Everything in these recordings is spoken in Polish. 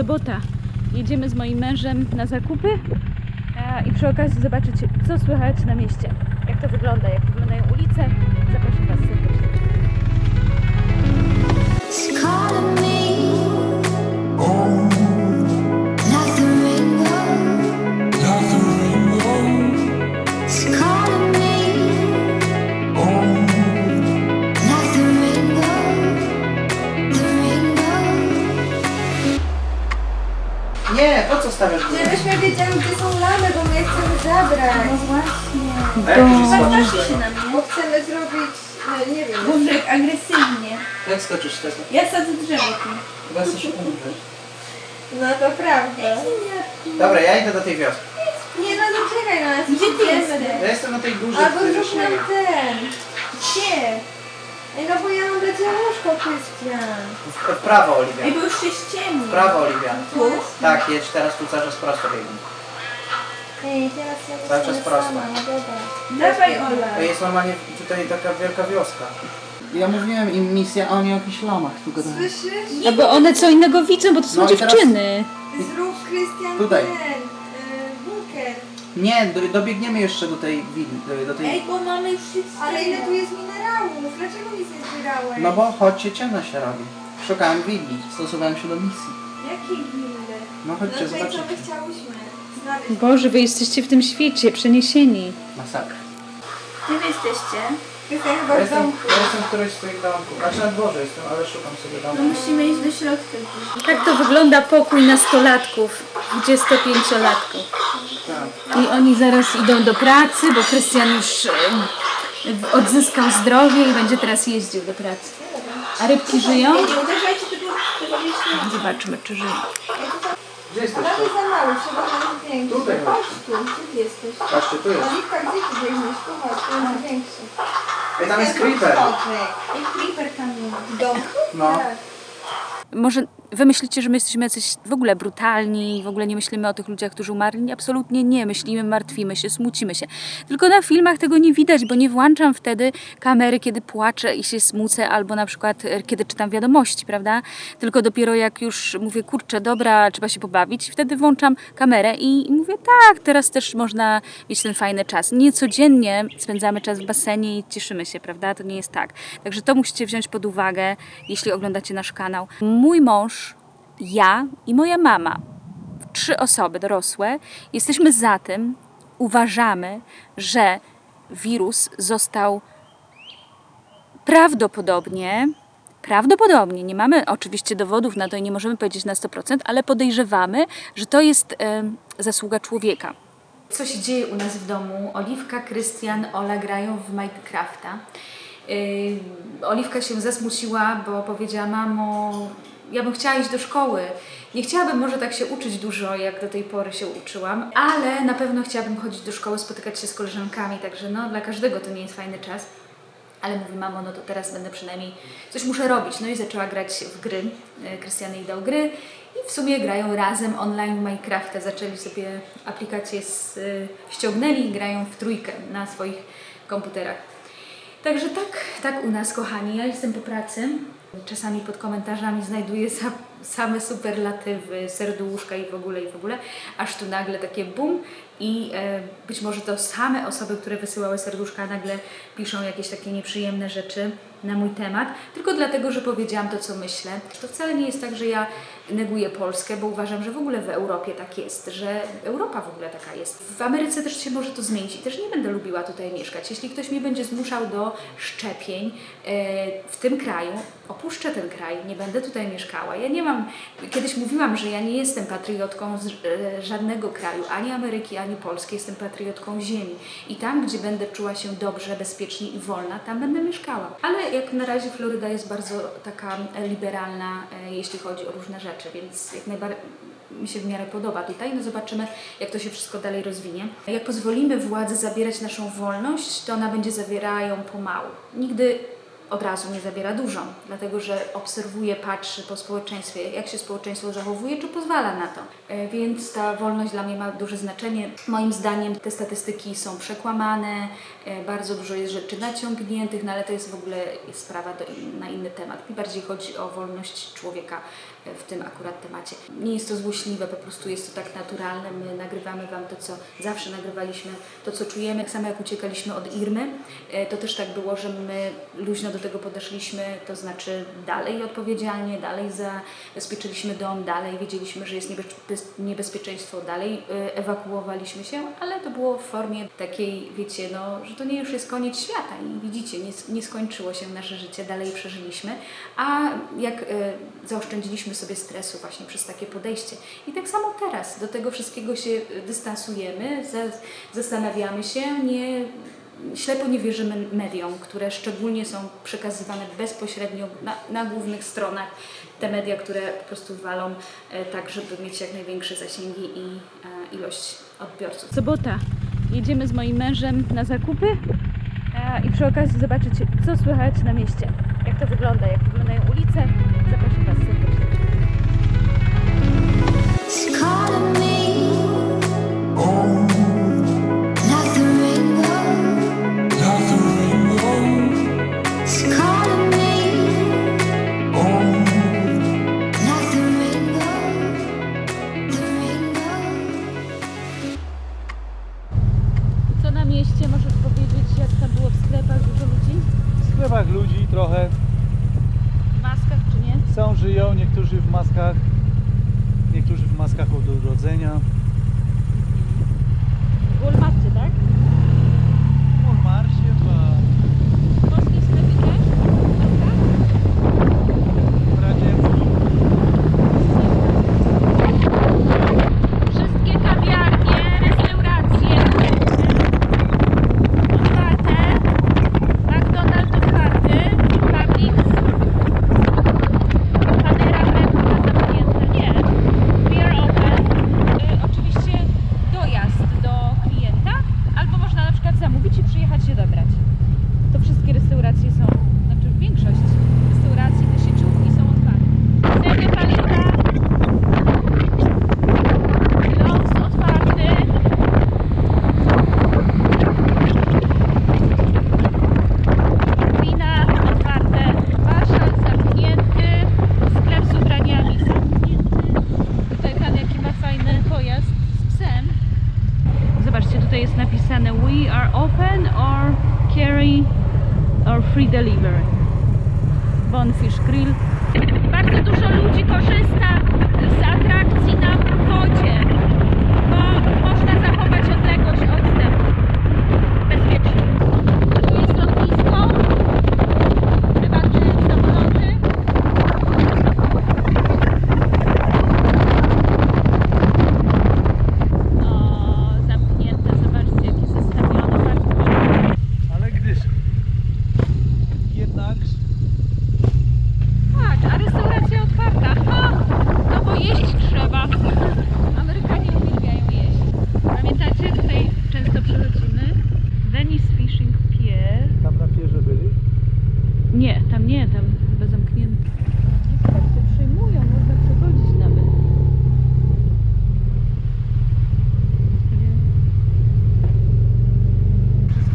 sobota. Jedziemy z moim mężem na zakupy e, i przy okazji zobaczycie, co słychać na mieście. Jak to wygląda, jak wyglądają ulice. Zapraszam Was serdecznie. Nie, po co stawiasz górę? Żebyśmy wiedzieli, gdzie są lamy, bo my je chcemy zabrać. No właśnie. A jak już Patrzy skoczysz się z tego? mnie. Bo chcemy zrobić, no nie wiem. Jak agresywnie. Jak skoczysz z tego? Ja sadzę drzewo tu. Chyba chcesz umrzeć. No to prawda. Dobra, ja idę do tej wioski. Nie no, zaczekaj na nas. Gdzie ty jesteś? Ja jestem na tej górze, Albo zrób nam ten. Gdzie? Ej, no bo ja mam dać łóżko, Krystian. W, w prawo, Ej, Oliwia. bo już się ściemni. W prawo, Oliwia. Tu? Tak, jedź teraz tu cały czas prosto biegnij. Ej, teraz ja Cały czas zostanę prosto. sama, no dobra. Dawaj, Ola. To jest normalnie tutaj taka wielka wioska. Ja mówiłem im misja, a oni o jakichś lamach tu gadają. Słyszysz? No bo one co innego widzą, bo to są No i teraz- dziewczyny. Zrób, Krystian, Tutaj. ten. y, bunkier. Nie, do, dobiegniemy jeszcze do tej willi, do, do tej... Ej, bo mamy już się Ale ile tu jest minerałów? Zbierałeś? No bo chodźcie, ciemno się robi. Szukałem willi, stosowałem się do misji. Jakie gminy? No No chodźcie, to i co zobaczycie. my chciałyśmy? Znaleźć. Boże, wy jesteście w tym świecie, przeniesieni. Masakra. Gdzie wy jesteście? Krystian chyba Ja w jestem, domku. ja jestem w którejś z twoich domków. Znaczy na dworze jestem, ale szukam sobie No domu. musimy iść do środka gdzieś. Tak to wygląda pokój nastolatków, 25-latków. Tak. I oni zaraz idą do pracy, bo Krystian już e, odzyskał zdrowie i będzie teraz jeździł do pracy. A rybki żyją? Zobaczmy, czy żyją. Gdzie jesteś? Tam jest za mały, trzeba znaleźć większy. Tutaj Chodź chodź. tu, gdzie ty jesteś? Patrzcie, tu jest. Oliwka, gdzie ty biegniesz? Tu chodź, tu jest większy. Ej, tam jest creeper. Ej, creeper tam jest. W domku? No. Tak. Może wy myślicie, że my jesteśmy jacyś w ogóle brutalni w ogóle nie myślimy o tych ludziach, którzy umarli? Absolutnie nie. Myślimy, martwimy się, smucimy się. Tylko na filmach tego nie widać, bo nie włączam wtedy kamery, kiedy płaczę i się smucę, albo na przykład e, kiedy czytam wiadomości, prawda? Tylko dopiero jak już mówię, kurczę, dobra, trzeba się pobawić, wtedy włączam kamerę i mówię, tak, teraz też można mieć ten fajny czas. Nie codziennie spędzamy czas w basenie i cieszymy się, prawda? To nie jest tak. Także to musicie wziąć pod uwagę, jeśli oglądacie nasz kanał. Mój mąż, ja i moja mama, trzy osoby dorosłe, jesteśmy za tym, uważamy, że wirus został prawdopodobnie, prawdopodobnie, nie mamy oczywiście dowodów na to i nie możemy powiedzieć na 100%, ale podejrzewamy, że to jest em, zasługa człowieka. Co się dzieje u nas w domu? Oliwka, Krystian, Ola grają w Minecrafta. Yy, Oliwka się zasmuciła, bo powiedziała, mamo, ja bym chciała iść do szkoły. Nie chciałabym może tak się uczyć dużo, jak do tej pory się uczyłam, ale na pewno chciałabym chodzić do szkoły, spotykać się z koleżankami, także no dla każdego to nie jest fajny czas. Ale mówi, mamo, no to teraz będę przynajmniej coś muszę robić. No i zaczęła grać w gry. E, Krystian jej dał gry i w sumie grają razem online Minecrafta. Zaczęli sobie aplikację z, y, ściągnęli i grają w trójkę na swoich komputerach. Także tak, tak u nas, kochani. Ja jestem po pracy. Czasami pod komentarzami znajduję sa, same superlatywy, serduszka i w ogóle, i w ogóle. Aż tu nagle takie bum i e, być może to same osoby, które wysyłały serduszka, nagle piszą jakieś takie nieprzyjemne rzeczy na mój temat, tylko dlatego, że powiedziałam to, co myślę. To wcale nie jest tak, że ja neguję Polskę, bo uważam, że w ogóle w Europie tak jest, że Europa w ogóle taka jest. W Ameryce też się może to zmienić i też nie będę lubiła tutaj mieszkać. Jeśli ktoś mnie będzie zmuszał do szczepień e, w tym kraju, opuszczę ten kraj, nie będę tutaj mieszkała. Ja nie mam, kiedyś mówiłam, że ja nie jestem patriotką z e, żadnego kraju, ani Ameryki, ani Polski, jestem patriotką ziemi. I tam, gdzie będę czuła się dobrze, bezpiecznie i wolna, tam będę mieszkała. Ale jak na razie Floryda jest bardzo taka e, liberalna, e, jeśli chodzi o różne rzeczy, więc jak najbardziej mi się w miarę podoba tutaj. No zobaczymy, jak to się wszystko dalej rozwinie. Jak pozwolimy władzy zabierać naszą wolność, to ona będzie zabiera ją pomału. Nigdy od razu nie zabiera dużo, dlatego że obserwuje, patrzy po społeczeństwie, jak się społeczeństwo zachowuje, czy pozwala na to. E, Więc ta wolność dla mnie ma duże znaczenie. Moim zdaniem te statystyki są przekłamane, e, bardzo dużo jest rzeczy naciągniętych, no ale to jest w ogóle sprawa do, na inny temat. Mi bardziej chodzi o wolność człowieka w tym akurat temacie. Nie jest to złośliwe, po prostu jest to tak naturalne. My nagrywamy Wam to, co zawsze nagrywaliśmy, to, co czujemy. Tak samo jak uciekaliśmy od Irmy, e, to też tak było, że my luźno do tego podeszliśmy, to znaczy dalej odpowiedzialnie, dalej zabezpieczyliśmy dom, dalej wiedzieliśmy, że jest niebez- niebezpieczeństwo, dalej e, ewakuowaliśmy się, ale to było w formie takiej, wiecie, no, że to nie już jest koniec świata i widzicie, nie, nie skończyło się nasze życie, dalej przeżyliśmy, a jak e, zaoszczędziliśmy sobie stresu właśnie przez takie podejście. I tak samo teraz do tego wszystkiego się e, dystansujemy, za, zastanawiamy się, nie ślepo nie wierzymy mediom, które szczególnie są przekazywane bezpośrednio na, na głównych stronach. Te media, które po prostu walą e, tak, żeby mieć jak największe zasięgi i e, ilość odbiorców. Sobota. Jedziemy z moim mężem na zakupy e, i przy okazji zobaczyć, co słychać na mieście. Jak to wygląda, jak wyglądają ulice. Zapraszam Was serdecznie. Mieście możesz powiedzieć, jak tam było w sklepach, dużo ludzi? W sklepach ludzi trochę W maskach czy nie? są, żyją, niektórzy w maskach, niektórzy w maskach od urodzenia. Nie, tam nie, tam chyba zamknięte. Zobaczcie, przyjmują, można przechodzić nawet.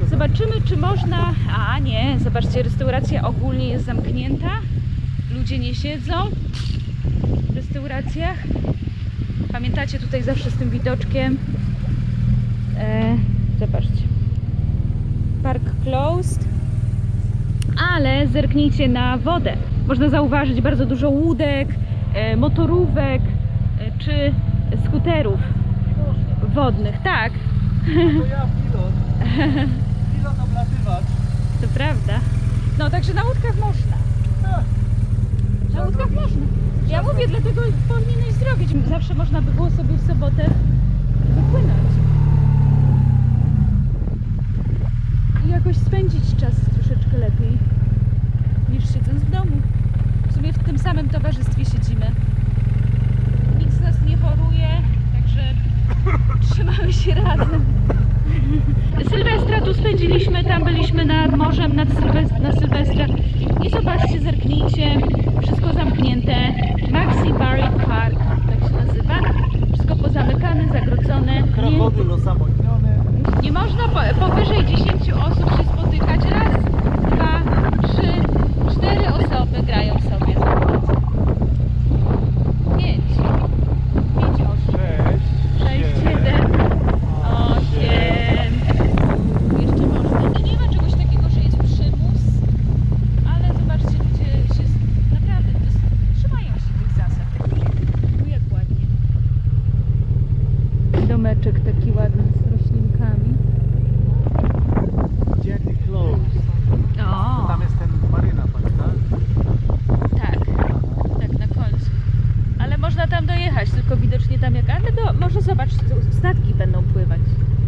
Zobaczymy, czy można. A nie, zobaczcie, restauracja ogólnie jest zamknięta. Ludzie nie siedzą w restauracjach. Pamiętacie tutaj zawsze z tym widoczkiem. E, zobaczcie. Park closed. Ale zerknijcie na wodę. Można zauważyć bardzo dużo łódek, e, motorówek e, czy skuterów wodnych. Tak, To ja pilot. Pilot oblatywacz. To prawda. No także na łódkach można. Na łódkach można. Ja mówię, dlatego powinieneś zrobić. Zawsze można by było sobie w sobotę wypłynąć. I jakoś spędzić czas troszeczkę lepiej niż siedząc w domu. W sumie w tym samym towarzystwie siedzimy. Nikt z nas nie choruje, także trzymamy się razem. Sylwestra tu spędziliśmy, tam byliśmy nad morzem nad Sylwest- na Sylwestra i zobaczcie, zerknijcie, wszystko zamknięte, Maxi Barrett Park, tak się nazywa, wszystko pozamykane, zagrodzone, nie, Krawody osamotnione. nie można po, powyżej 10 osób się spotykać, raz, dwa, trzy, cztery osoby grają sobie. domeczek taki ładny z roślinkami. Jetty Close. O, Tam jest ten maryna, pamiętasz? tak, tak na końcu. Ale można tam dojechać, tylko widocznie tam jak... Ale do, może zobacz, statki będą pływać.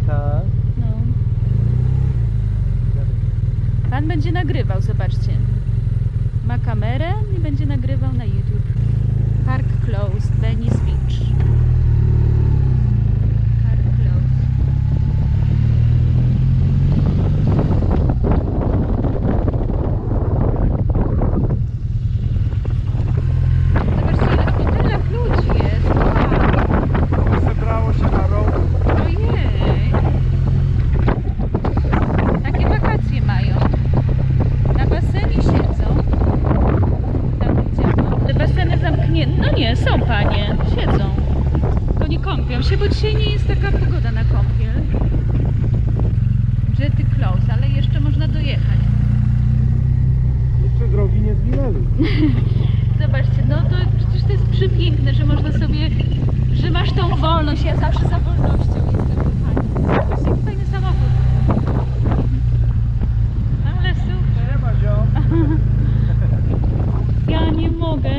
Tak. No. Pan będzie nagrywał, zobaczcie. Ma kamerę i będzie nagrywał na YouTube. Park closed, Venice Beach. Park closed. Zobaczcie, ile w hotelach ludzi jest. Wow. Zebrało się na rok. Ojej. Takie wakacje mają. Na basenie siedzą. Tam widziałam. Te zamknięte. No nie, są panie. Siedzą. To nie kąpią się, bo dzisiaj nie jest taka pogoda na kąpiel. Jetty close, ale jeszcze można dojechać. Jeszcze drogi nie zwinęli. Zobaczcie, no to przecież to jest przepiękne, że można sobie, że masz tą wolność. Ja zawsze za wolnością jestem, kochani fajny samochód. Ale super. Nie ma ziom. Ja nie mogę.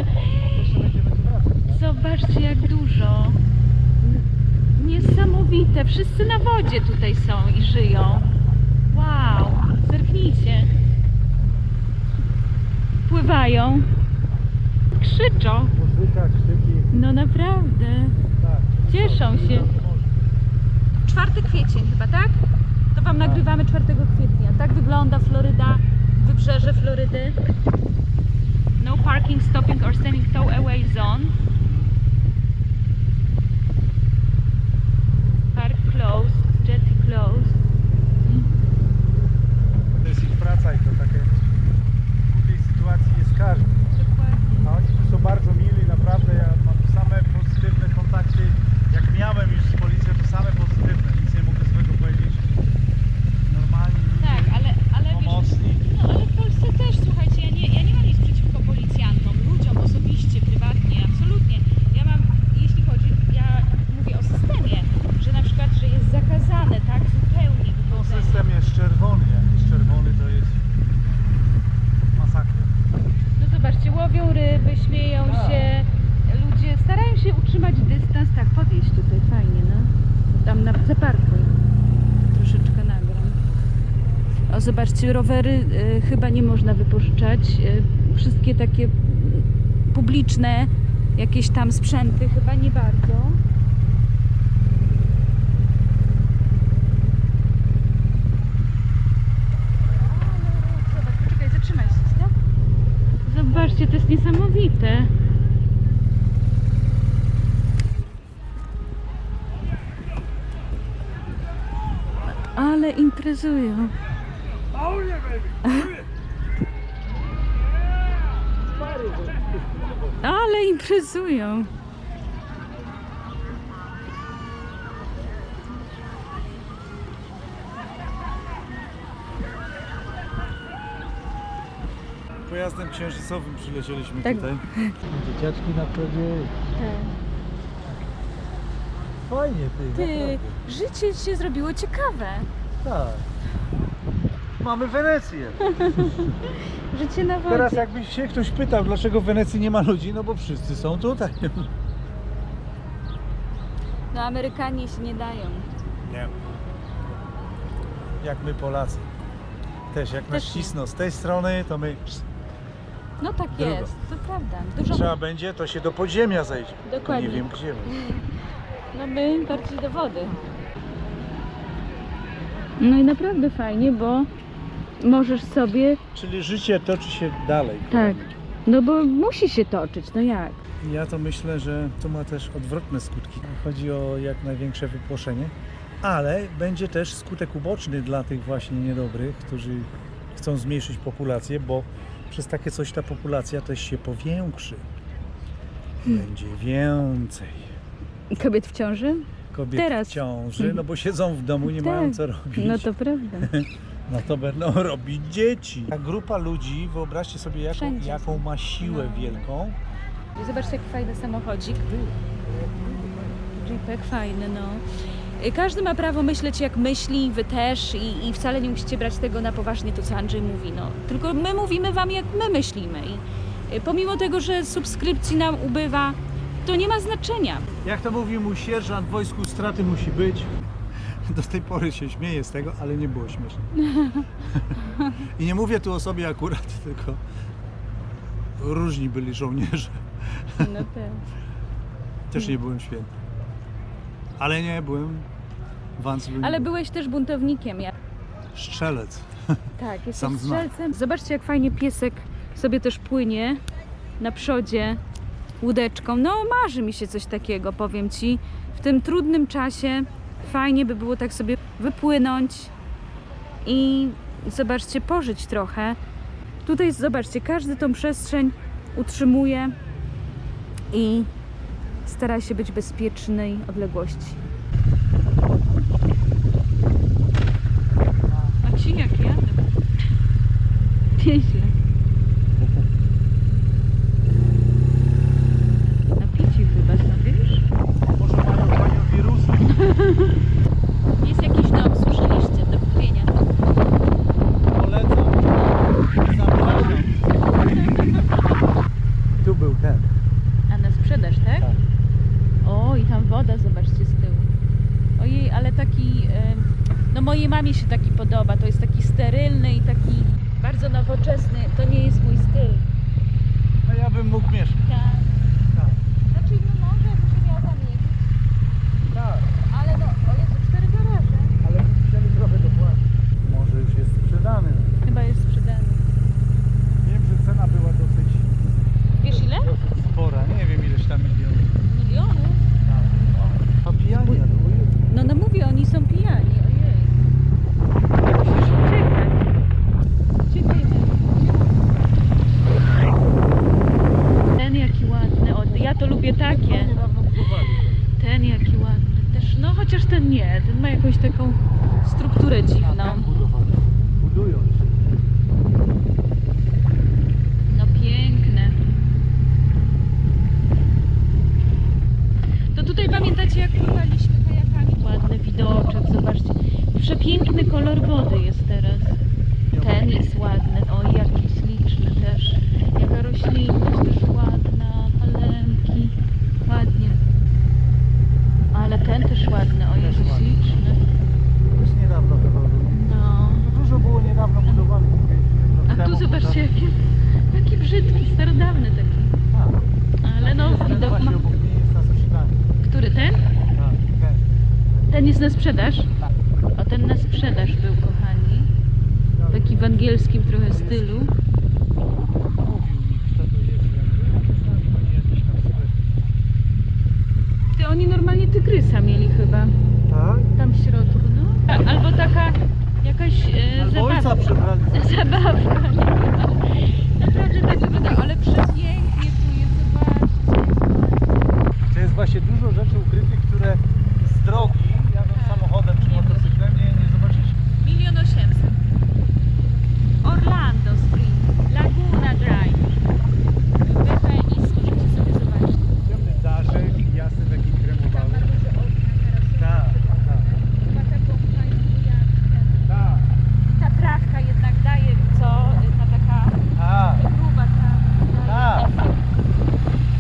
Jeszcze będziemy tu wracać. tak? Zobaczcie, jak dużo. Niesamowite. Wszyscy na wodzie tutaj są i żyją. Wow, zerknijcie. Pływają. Krzyczą. Muzyka, krzyki. No naprawdę. Tak. Cieszą się. 4 kwiecień chyba, tak? To Wam nagrywamy 4 kwietnia. Tak wygląda Floryda, wybrzeże Florydy. No parking, stopping or standing tow away zone. Park closed, jetty closed. To jest ich praca i to takie w tej sytuacji jest każdy. Dokładnie. A oni tu są bardzo mili, naprawdę. Ja mam same pozytywne kontakty. Jak miałem już z policją, to same pozytywne. Nic nie mogę złego powiedzieć. Normalni ludzie, Tak, ale, ale wiesz, pomocni. No ale w Polsce też, słuchajcie, ja nie, ja nie mam nic przeciwko policjantom, ludziom osobiście, prywatnie, absolutnie. Ja mam, jeśli chodzi, ja mówię o systemie, że na przykład, że jest zakazane, tak, zupełnie No, wychodzenie. system jest czerwony. Jak jest czerwony, to jest masakra. No zobaczcie, łowią ryby, śmieją Tak. się, ludzie starają się utrzymać dystans, tak, podjeść tutaj, fajnie, no. Tam na, zaparkuj. Troszeczkę nagram. O, zobaczcie, rowery y, chyba nie można wypożyczać. Y, wszystkie takie publiczne jakieś tam sprzęty chyba nie bardzo. Zobaczcie, to jest niesamowite. Ale imprezują. Ale imprezują. Pojazdem księżycowym przylecieliśmy Tak. tutaj. Dzieciaczki na przodzie. Fajnie ty, Ty, naprawdę. życie się zrobiło ciekawe. Tak. Mamy Wenecję. Życie na wodzie. Teraz jakbyś się ktoś pytał, dlaczego w Wenecji nie ma ludzi, no bo wszyscy są tutaj. No Amerykanie się nie dają. Nie. Jak my Polacy. Też jak nas Też nie. cisną z tej strony, to my No tak jest, to prawda. Dużo trzeba będzie, to się do podziemia zejdzie. Tylko Dokładnie. Nie wiem gdzie. No my bardziej do wody. No i naprawdę fajnie, bo możesz sobie. Czyli życie toczy się dalej. Tak. No bo musi się toczyć, no jak? Ja to myślę, że to ma też odwrotne skutki. Chodzi o jak największe wypłoszenie, ale będzie też skutek uboczny dla tych właśnie niedobrych, którzy chcą zmniejszyć populację, bo przez takie coś ta populacja też się powiększy. Będzie więcej Kobiet w ciąży? kobiet Teraz. w ciąży, no bo siedzą w domu, nie Tak. mają co robić. No to prawda. No to będą robić dzieci. Ta grupa ludzi, wyobraźcie sobie jaką, Wszędzie jaką ma siłę No. wielką. Zobaczcie, jaki fajny samochodzik. Jeepek fajny, no. Y, Każdy ma prawo myśleć jak myśli, wy też i, i wcale nie musicie brać tego na poważnie to, co Andrzej mówi. No. Tylko my mówimy wam jak my myślimy i y, pomimo tego, że subskrypcji nam ubywa, to nie ma znaczenia. Jak to mówił mój sierżant w wojsku, straty musi być. Do tej pory się śmieję z tego, ale nie było śmieszne. I nie mówię tu o sobie akurat, tylko różni byli żołnierze. No tak. Też nie byłem święty. Ale nie, byłem w Ancylu. Ale byłeś też buntownikiem. Ja... Strzelec. Tak, jesteś Sam strzelcem. Zobaczcie, jak fajnie piesek sobie też płynie na przodzie łódeczką. No, marzy mi się coś takiego, powiem ci. W tym trudnym czasie fajnie by było tak sobie wypłynąć i zobaczcie, pożyć trochę. Tutaj, zobaczcie, każdy tą przestrzeń utrzymuje i stara się być bezpiecznej odległości. A ci jak jadę? Nieźle. Napici chyba są, wiesz? Może mają panią wirusy. Jest jakiś dom, słyszeliście, do kupienia. Polecam. Zapraszam. Tu był ten. A na sprzedaż, tak? Tak. O, i tam woda, zobaczcie z tyłu. Ojej, ale taki, em, no mojej mamie się taki podoba. To jest taki sterylny i taki bardzo nowoczesny. To nie jest mój styl. A ja bym mógł mieszkać. Tak. Tak. Znaczy, no może jakby się miał zamienić, Tak. ale no, o Jezu, cztery garaże. Ale chcieli trochę dopłacić. Może już jest sprzedany. Chyba jest sprzedany. Wiem, że cena była dosyć, Wiesz ile? dosyć spora. Nie wiem ileś tam milionów. Milionów? A pijani, a to jest. No, no mówię, oni są pijani, ojej. Musisz uciekać. Uciekajmy. Ten jaki ładny, o, ja to lubię takie. Niedawno budowali. Ten jaki ładny. Też, no chociaż ten nie, ten ma jakąś taką strukturę dziwną. Się. No piękne. To tutaj pamiętacie jak pływaliśmy kajakami? Ładny widoczek, zobaczcie. Przepiękny kolor wody jest teraz. Ten jest ładny, o jaki śliczny też. Jaka roślinność też ładna, palemki. Ładnie. Ale ten też ładny, o Też jaki ładny. śliczny. Już niedawno chyba było. No. Dużo było niedawno budowanych. A tu zobaczcie jaki, jaki brzydki, starodawny taki. Ale no widok ma. Właśnie obok mnie jest na sprzedanie. Który ten? Tak, ten. Ten jest na sprzedaż? O, ten na sprzedaż był, kochani. Taki w angielskim trochę stylu. Mówił mi, kto to jest. Ja mówię, "No, to znam, to nie jakiś tam sklep. Ty, oni normalnie tygrysa mieli chyba. Tak? Tam w środku, no. A- Albo taka jakaś e, zabawka. Zabawka. Naprawdę tak wygląda, ale przepięknie tu jest, zobaczcie. To jest właśnie dużo rzeczy ukrytych, które z drogi, jadąc samochodem czy motocyklem, nie, nie zobaczycie. Milion osiemset. Orlando Spring, Laguna Drive. Venice, możecie sobie zobaczyć. Ciemny daszek, jasny taki kremowały. Ma duże okna teraz. Tak, tak, Ma taką fajną bujankę. tak. Ta trawka jednak daje, co? Ta taka A, gruba ta. Tak.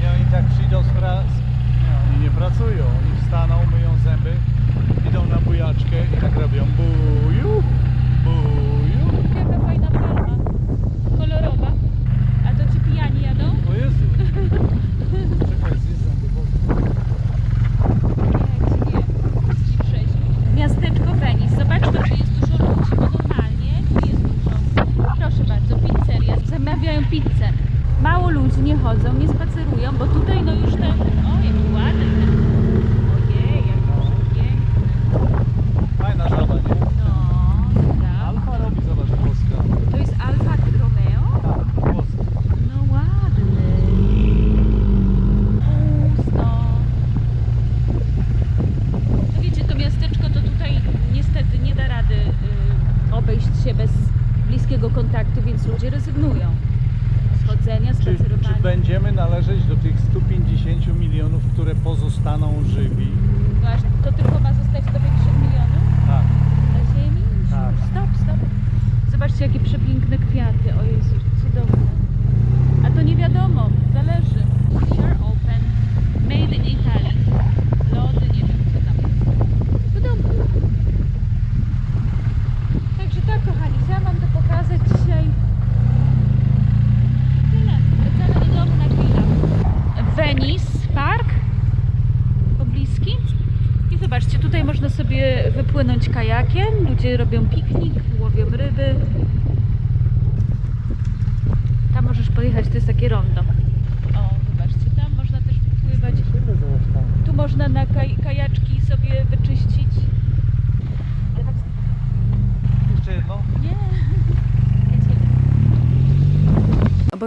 nie, oni tak przyjdą z pracy. Nie, oni nie pracują. Oni wstaną, myją zęby, idą na bujaczkę i tak robią buju, buju. Jaka fajna palma. Kolorowa. A to ci pijani jadą? O Jezu. Czekaj, zjeżdżam do wody. Nie, ci trzeźwi. Miasteczko Venice. Zobacz to, czy jest dużo ludzi, bo normalnie tu jest dużo. Proszę bardzo, pizzeria. Zamawiają pizzę. Mało ludzi nie chodzą, nie spacerują, bo tutaj no już ten... O, jaki ładny. Ojej, jaki przepiękny. Fajna żaba,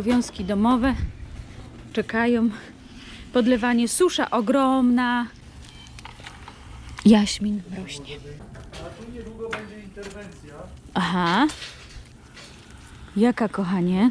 obowiązki domowe czekają. Podlewanie susza ogromna. Jaśmin rośnie. A tu niedługo będzie interwencja. Aha. Jaka, kochanie?